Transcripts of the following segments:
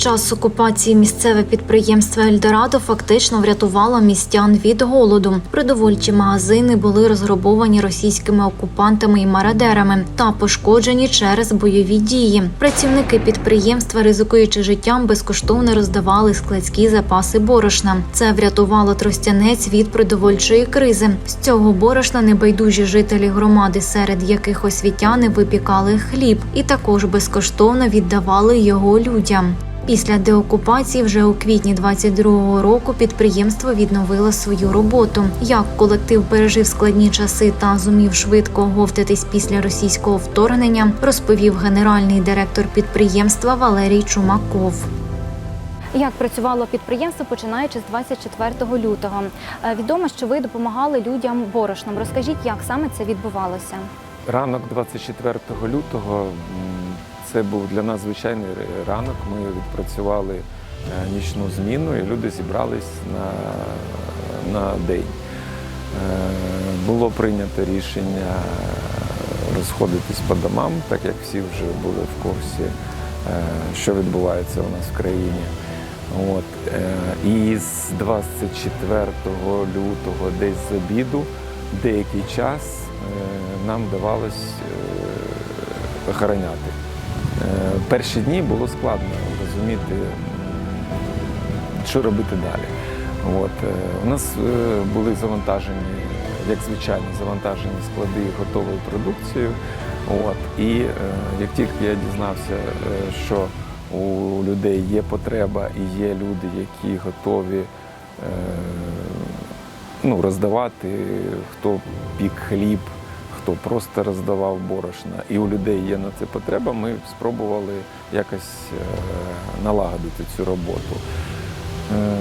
Час окупації місцеве підприємство Ельдорадо фактично врятувало містян від голоду. Продовольчі магазини були розграбовані російськими окупантами і мародерами та пошкоджені через бойові дії. Працівники підприємства, ризикуючи життям, безкоштовно роздавали складські запаси борошна. Це врятувало Тростянець від продовольчої кризи. З цього борошна небайдужі жителі громади, серед яких освітяни випікали хліб, і також безкоштовно віддавали його людям. Після деокупації вже у квітні 22-го року підприємство відновило свою роботу. Як колектив пережив складні часи та зумів швидко оговтатись після російського вторгнення, розповів генеральний директор підприємства Валерій Чумаков. Як працювало підприємство починаючи з 24 лютого? Е, Відомо, що ви допомагали людям борошном. Розкажіть, як саме це відбувалося? Ранок 24 лютого це був для нас звичайний ранок. Ми відпрацювали е, нічну зміну і люди зібрались на, на день. Е, Було прийнято рішення розходитись по домам, так як всі вже були в курсі, е, що відбувається у нас в країні. От. е, І з 24 лютого десь з обіду деякий час е, нам давалось е, охороняти. Е, Перші дні було складно розуміти, що робити далі. От. е, У нас е, були завантажені, як звичайно, завантажені склади готовою продукцією. От. І як тільки я дізнався, що у людей є потреба і є люди, які готові ну, роздавати, хто пік хліб, хто просто роздавав борошна, і у людей є на це потреба, ми спробували якось е, налагодити цю роботу. Е,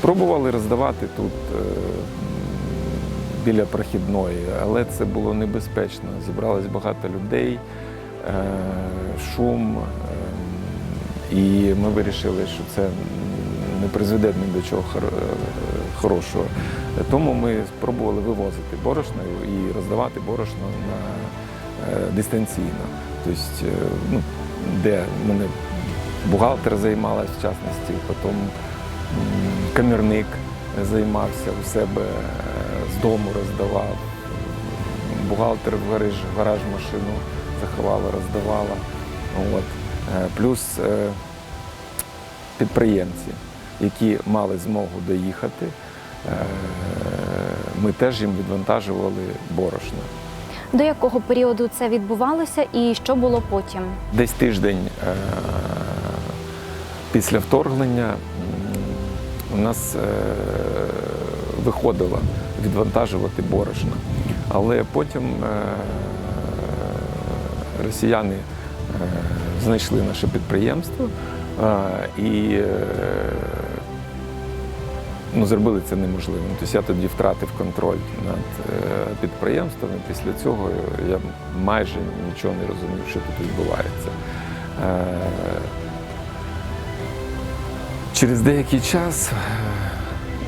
Пробували роздавати тут е, біля прохідної, але це було небезпечно. Зібралось багато людей, шум, і ми вирішили, що це не призведе ні до чого хорошого. Тому ми спробували вивозити борошно і роздавати борошно на е, дистанційно. Тобто, е, ну, де мене бухгалтер займалась, в частності, потім камірник займався у себе е, з дому роздавав. Бухгалтер в гараж, гараж машину заховала, роздавала. От. Плюс підприємці, які мали змогу доїхати, ми теж їм відвантажували борошно. До якого періоду це відбувалося і що було потім? Десь тиждень е, після вторгнення у нас е, виходило відвантажувати борошно. Але потім е, росіяни е, знайшли наше підприємство е, і е, ну, зробили це неможливим. Тобто я тоді втратив контроль над е, підприємством. і Після цього я майже нічого не розумів, що тут відбувається. Е, Через деякий час е,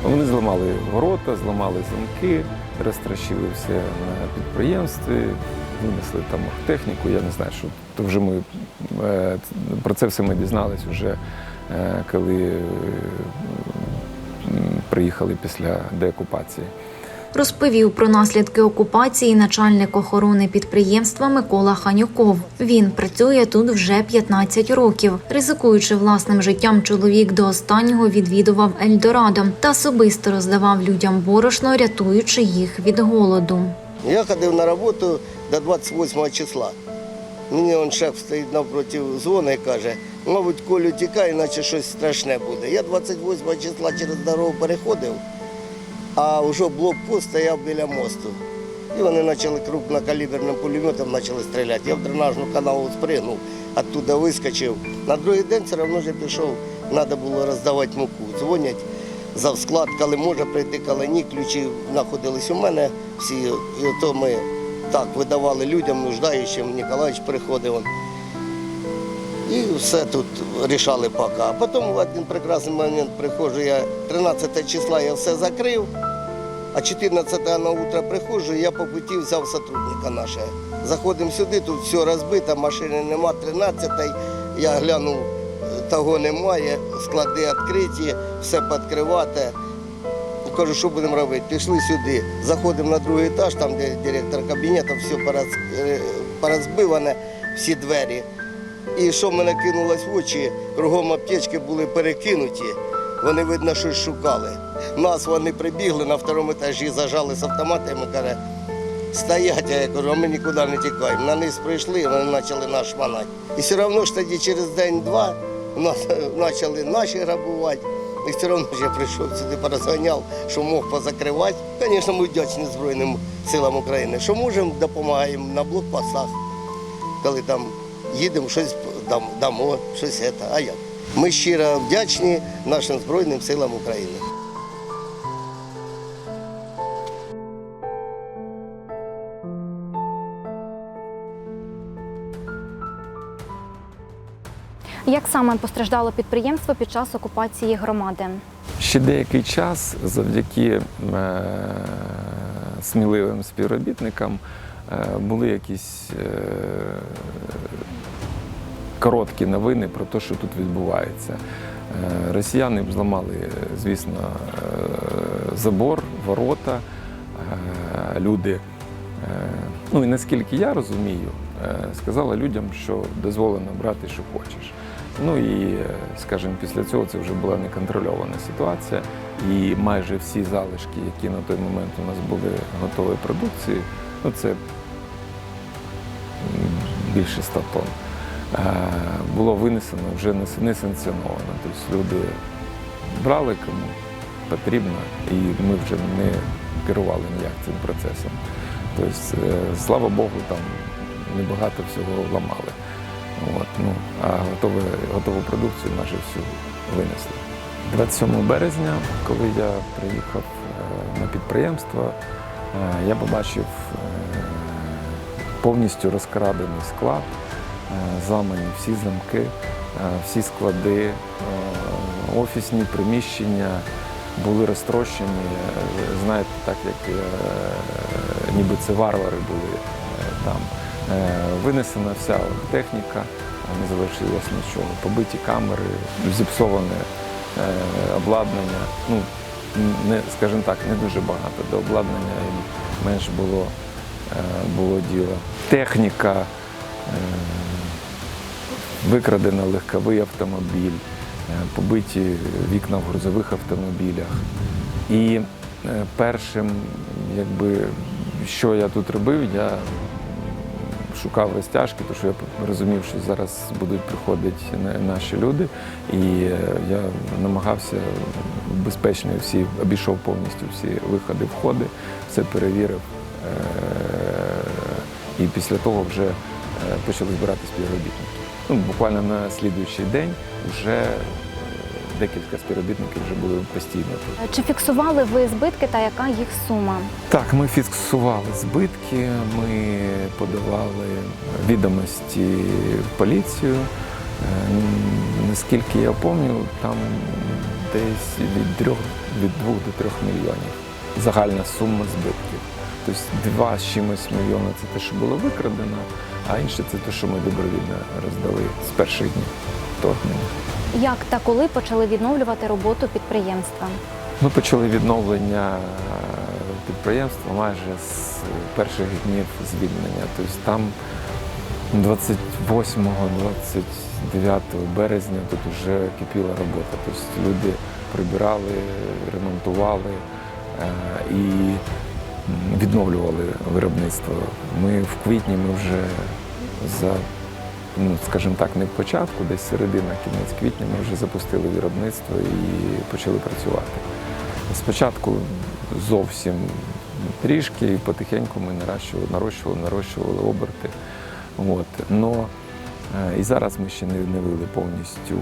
вони зламали ворота, зламали замки, розтрощили все на підприємстві, винесли там техніку. Я не знаю, що то вже ми про це все ми дізнались вже коли приїхали після деокупації. Розповів про наслідки окупації начальник охорони підприємства Микола Ханюков. Він працює тут вже 15 років. Ризикуючи власним життям, чоловік до останнього відвідував Ельдорадо та особисто роздавав людям борошно, рятуючи їх від голоду. Я ходив на роботу до 28 числа. Мені он шеф стоїть навпроти дзвона і каже, мабуть, Колю тікай, іначе щось страшне буде. Я 28 числа через дорогу переходив, а вже блокпост стояв біля мосту. І вони почали крупнокаліберним пулеметом почали стріляти. Я в дренажну каналу спригнув, оттуда вискочив. На другий день все одно вже пішов, треба було роздавати муку. Дзвонять завсклад, коли може прийти, коли ні, ключі знаходились у мене всі. І ото ми так видавали людям, нуждаючим, Ніколаївич приходив. І все тут рішали поки. А потім в один прекрасний момент приходжу, я 13 числа я все закрив, а 14 на утро приходжу, я по путі взяв сотрудника нашого. Заходимо сюди, тут все розбито, машини нема, 13 я глянув, того немає, склади відкриті, все підкривати. Кажу, що будемо робити? Пішли сюди, заходимо на другий етаж, там, де директор кабінету, все е, порозбиване, всі двері. І що мене кинулось в очі, кругом аптечки були перекинуті, вони, видно, щось шукали. Нас вони прибігли на второму етажі, зажали з автоматами, каже, стоять, а я кажу, а ми нікуди не тікаємо. На низ прийшли, вони почали нас шманати. І все одно ж тоді через день-два нас е, почали наші грабувати. І все одно ж я прийшов сюди, порозганяв, що мог позакривати. Звісно, ми вдячні Збройним силам України, що можемо, допомагаємо на блокпостах, коли там їдемо, щось дамо, щось це. А як? Ми щиро вдячні нашим Збройним силам України. Як саме постраждало підприємство під час окупації громади? Ще деякий час завдяки е, сміливим співробітникам е, були якісь е, короткі новини про те, що тут відбувається. Росіяни зламали, звісно, забор, ворота, люди. Ну і наскільки я розумію, сказала людям, що дозволено брати, що хочеш. Ну і, е, скажімо, після цього це вже була неконтрольована ситуація, і майже всі залишки, які на той момент у нас були готової продукції, ну це більше 100 тонн, е, було винесено вже нес- несанкціоновано. Тобто люди брали кому потрібно, і ми вже не керували ніяк цим процесом. Тобто, е, слава Богу, там небагато всього ламали. От, ну, а готове, готову продукцію майже всю винесли. 27 березня, коли я приїхав е, на підприємство, е, я побачив е, повністю розкрадений склад, зламані всі замки, всі склади, офісні приміщення були розтрощені. Знаєте, так як ніби це варвари були там. Е, Винесена вся техніка, не залишилось нічого. Побиті камери, зіпсоване е, обладнання. Ну, не, скажімо так, не дуже багато. До обладнання їм менш було, е, було діло. Техніка, викрадена легковий автомобіль, побиті вікна в грузових автомобілях. І першим, якби, що я тут робив, я шукав розтяжки, тому що я розумів, що зараз будуть приходити наші люди, і е, я намагався безпечно всі, обійшов повністю всі виходи, входи, все перевірив. Е, І після того вже е, почали збирати співробітники. Ну, буквально на слідуючий день вже декілька співробітників вже були постійно тут. Чи фіксували ви збитки та яка їх сума? Так, ми фіксували збитки, ми подавали відомості в поліцію. Е, Наскільки я пам'ятаю, там десь від трьох від двох до трьох мільйонів загальна сума збитків. Тобто два з чимось мільйона це те, що було викрадено, а інше це те, що ми добровільно роздали з перших днів вторгнення. Як та коли почали відновлювати роботу підприємства? Ми почали відновлення е, підприємства майже з перших днів звільнення. Тобто там 28-29 березня тут вже кипіла робота. Тобто люди прибирали, ремонтували е, і відновлювали виробництво. Ми в квітні ми вже за ну, скажімо так, не в початку, десь середина, кінець квітня ми вже запустили виробництво і почали працювати. Спочатку зовсім трішки, і потихеньку ми нарощували, нарощували, нарощували оберти. От. Но, е, і зараз ми ще не, не вили повністю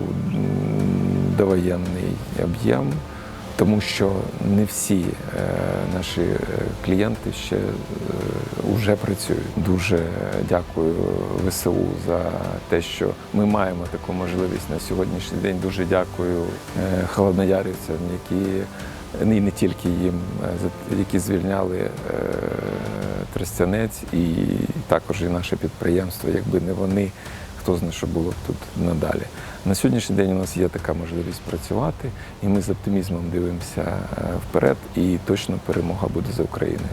довоєнний об'єм, тому що не всі е, наші е, клієнти ще е, вже працюють. Дуже дякую ВСУ за те, що ми маємо таку можливість на сьогоднішній день. Дуже дякую е, холодноярівцям, які і не тільки їм, е, які звільняли е, Тростянець і також і наше підприємство. Якби не вони, хто знає, що було б тут надалі. На сьогоднішній день у нас є така можливість працювати, і ми з оптимізмом дивимося е, вперед, і точно перемога буде за Україною.